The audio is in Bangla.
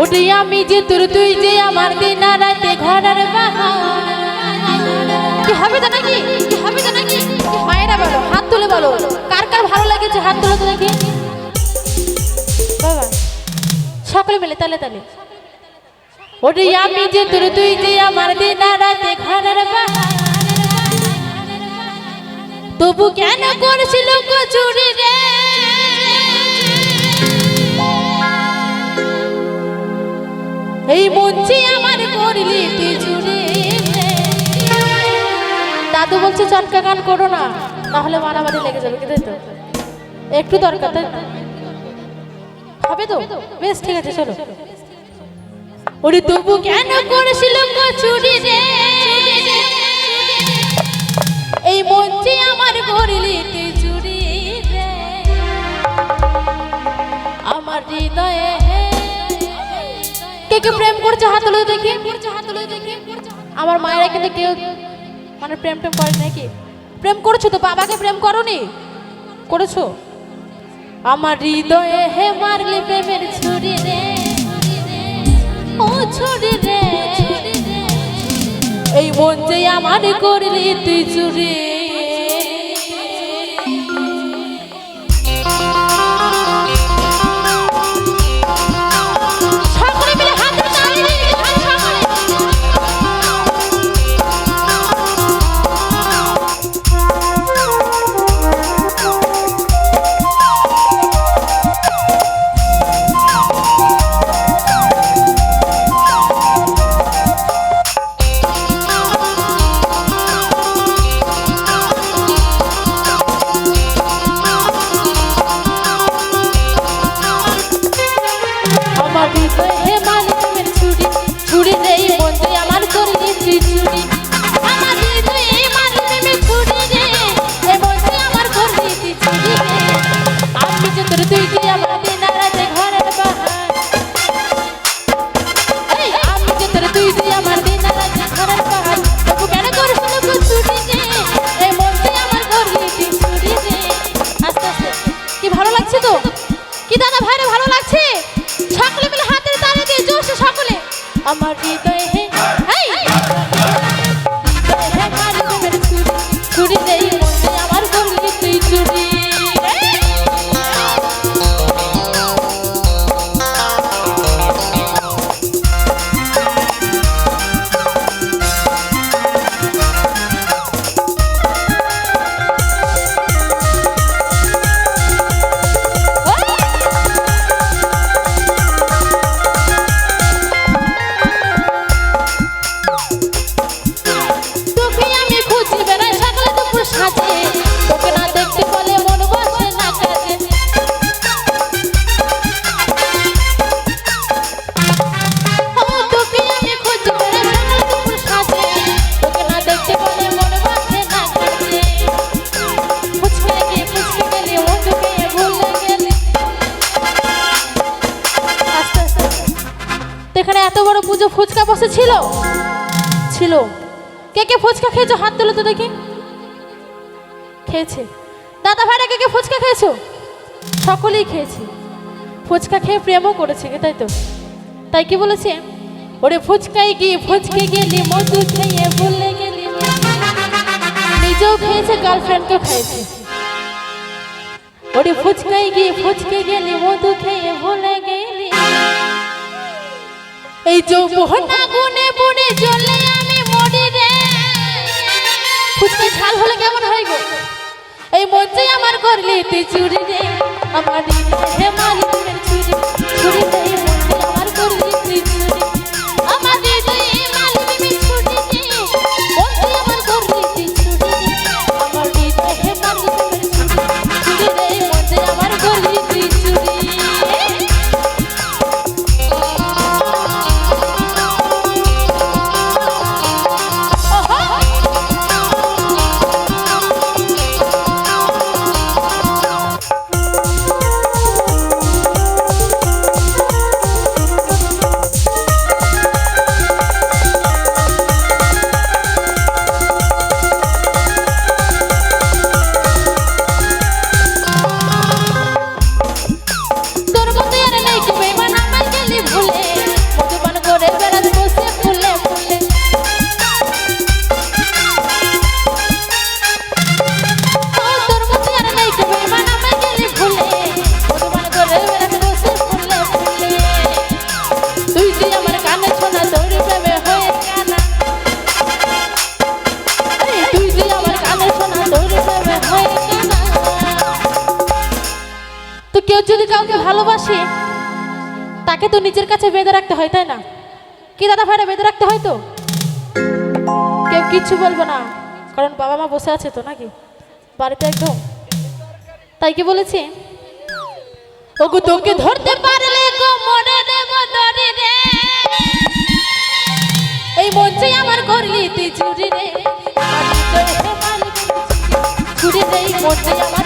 ওটি আমি যে তোর, তুই যে আমার দিন রাতে ঘরের কি হবে তো নাকি কি হবে তো নাকি মায়েরা বলো, হাত তুলে বলো, কার কার ভালো লেগেছে হাত তুলে তো দেখি। বাবা, সকলে মিলে, তালে তালে। ওটি আমি যে তোর, তুই যে আমার দিন রাতে ঘরের তবু কেন করছিল কচুরি রে? দাদু বলছে, চটকা গান করো না। তাহলে মারামারি লেগে যাবে, কি তাই তো? একটু দরকার, তাই হবে তো? বেশ, ঠিক আছে, চলো। ওরে তবু কেন করেছিল কচুরি রে? এই মঞ্চে আমার তুই চুরি রে। আমার হৃদয়ে কে কে প্রেম করছে হাত তুলে দেখি। আমার মায়ের এখানে কেউ মানে প্রেম টেম করে নাকি? প্রেম করেছ তো বাবাকে প্রেম করনি? করেছ? আমার হৃদয়ে হে মারলি প্রেমের ছুরি রে। ও ছুরি রে। এই মন যে আমার করলি তুই চুরি আমার হৃদয়ে আমার হৃদয়ে তো এখানে এত বড় পুজো ফুচকা বসে ছিল? ছিল। কে কে ফুচকা খেয়েছো? হাত তুলে তো দেখি। খেয়েছে। দাদা ভাইরা কে কে ফুচকা খেয়েছো? সকলেই খেয়েছে। ফুচকা খেয়ে প্রেমও করেছে কে তাই তো। তাই কি বলেছে? ওরে ফুচকাই গিয়ে ফুচকে গেলি, মধু খেয়ে ভুলে গেলি। নিজেও খেয়েছে গার্লফ্রেন্ডকেও খাইয়েছে ওরে ফুচকাই গিয়ে ফুচকে গেলি, মধু খেয়ে ভুলে গেলি। এই যৌবন গুনে বনে জ্বলে আমি মরি রে। ফুচকা ঝাল হলে কেমন হয় গো? এই মঞ্চে আমার করলি তুই চুরি রে। আমার হে মালিকের তো কেউ যদি কাউকে ভালোবাসে, তাকে তো নিজের কাছে বেঁধে রাখতে হয়, তাই না? কি দাদা ভাইরা বেঁধে রাখতে হয় তো? কেউ কিচ্ছু বলব না, কারণ বাবা মা বসে আছে তো নাকি? বাড়িতে একদম। তাই কি বলেছি? ওগো, তোকে ধরতে পারলে গো মনে দেব দরি রে। এই মঞ্চে আমার করলি তুই চুরি রে। ছুরি রে মঞ্চে আমার